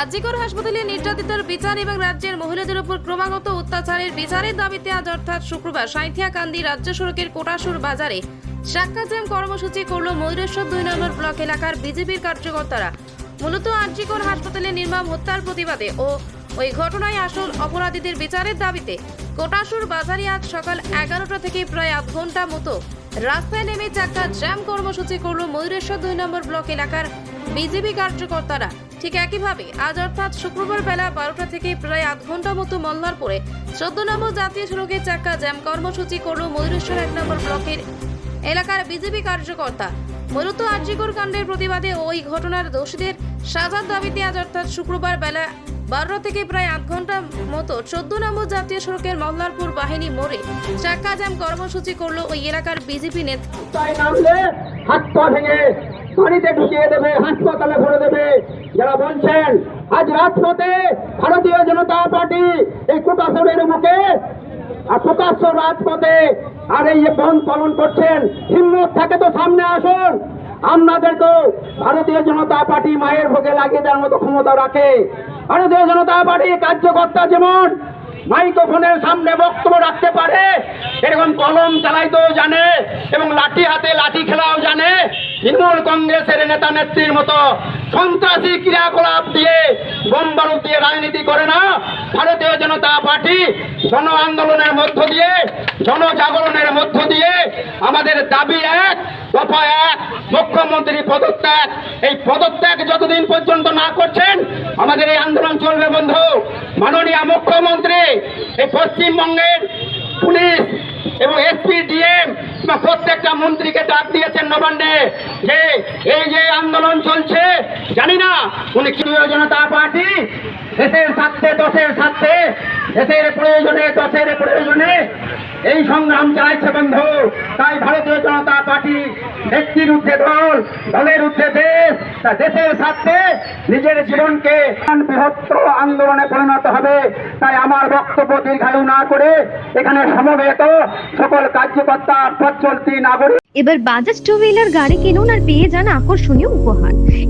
আজিকর হাসপাতালে নির্যাতিতার বিচার এবং রাজ্যের মহিলাদের উপর ক্রমাগত অত্যাচারের বিচারের দাবিতে আজ অর্থাৎ শুক্রবার সাঁথিয়াকান্দি রাজ্য সড়কের কোটাসুর বাজারে সাক্ষাৎ জ্যাম কর্মসূচি করল ময়ূরেশ্বর দুই নম্বর ব্লক এলাকার বিজেপির কার্যকর্তারা। মূলত আরজিকর হাসপাতালে নির্মম হত্যার প্রতিবাদে ও ওই ঘটনায় আসল অপরাধীদের বিচারের দাবিতে কোটাসুর বাজারে আজ সকাল এগারোটা থেকে প্রায় আধ ঘণ্টা মতো রাস্তায় নেমে চাক্কা জ্যাম কর্মসূচি করল ময়ূরেশ্বর দুই নম্বর ব্লক এলাকার বিজেপি কার্যকর্তারা। ঠিক একইভাবে আজ অর্থাৎ শুক্রবার বেলা বারোটা থেকে প্রায় আধ ঘণ্টা মতো মল্লারপুরে চোদ্দ নম্বর জাতীয় সড়কে চাক্কা জ্যাম কর্মসূচি করল ময়ূরেশ্বর এক নম্বর ব্লকের এলাকার বিজেপি কার্যকর্তা। মূলত আর্যিকর কাণ্ডের প্রতিবাদে ওই ঘটনার দোষীদের সাজার দাবিতে আজ অর্থাৎ শুক্রবার বেলা বারোটা থেকে প্রায় আধ ঘণ্টা মতো চোদ্দ নম্বর জাতীয় সড়কের মল্লারপুর বাহিনী মোড়ে চাক্কা জ্যাম কর্মসূচি করল ওই এলাকার বিজেপি নেতা পানিতে ঢুকিয়ে দেবে, হাসপাতালে ভরে দেবে। যারা বলছেন, আজ রাজপথে ভারতীয় জনতা পার্টি এই কুটাসরের মুখে, আর প্রকাশ্য রাজপথে আর এই বন পালন করছেন, হিম্মত থাকে তো সামনে আসুন। আপনাদেরকেও ভারতীয় জনতা পার্টি মায়ের ভোগে লাগিয়ে দেওয়ার মতো ক্ষমতা রাখে। ভারতীয় জনতা পার্টি কার্যকর্তা যেমন মাইক্রোফোনের সামনে বক্তব্য রাখতে পারে, এরকম কলম চালাইতেও জানে এবং লাঠি হাতে লাঠি খেলাও জানে। তৃণমূল কংগ্রেসের নেতা নেত্রীর মতো সন্ত্রাসী ক্রিয়াকলাপ দিয়ে বোম বারুদ দিয়ে রাজনীতি করে না। ভারতীয় জনতা পার্টি জন আন্দোলনের মধ্য দিয়ে জনজাগরণের মধ্য দিয়ে আমাদের দাবি এক, দফা এক, মুখ্যমন্ত্রী পদত্যাগ। এই পদত্যাগ যতদিন পর্যন্ত না করছেন, আমাদের এই আন্দোলন চলবে বন্ধু। মাননীয় মুখ্যমন্ত্রী, এই পশ্চিমবঙ্গের পুলিশ এবং এসপি, ডিএম বা প্রত্যেকটা মন্ত্রীকে ডাক দিয়েছেন নবান্নে যে এই যে আন্দোলন চলছে, জানি না উনি কি জনতা পার্টি? দেশের স্বার্থে, দশের স্বার্থে দেশের প্রয়োজনে, দশের প্রয়োজনে এই সংগ্রাম চালাইছে বন্ধু। তাই ভারতীয় জনতা পার্টি ব্যক্তির ঊর্ধ্বে দল, দলের ঊর্ধ্বে দেশ। তা দেশের স্বার্থে নিজের জীবনকে বৃহত্তর আন্দোলনে পরিণত হবে। তাই আমার বক্তব্য দীর্ঘায়ু না করে এখানে সমবেত সকল কার্যকর্তা পথ চলতি নাগরিক এবার বাজাজ টু হুইলার গাড়ি কিনুন আর পেয়ে যান আকর্ষণীয় উপহার।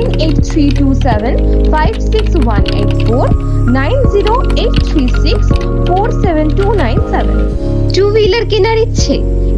nine eight three two seven, five six one eight four, nine zero eight three six, four seven two nine seven. Two wheeler কেনার ইচ্ছে?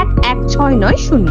এক এক ছয় নয় শূন্য।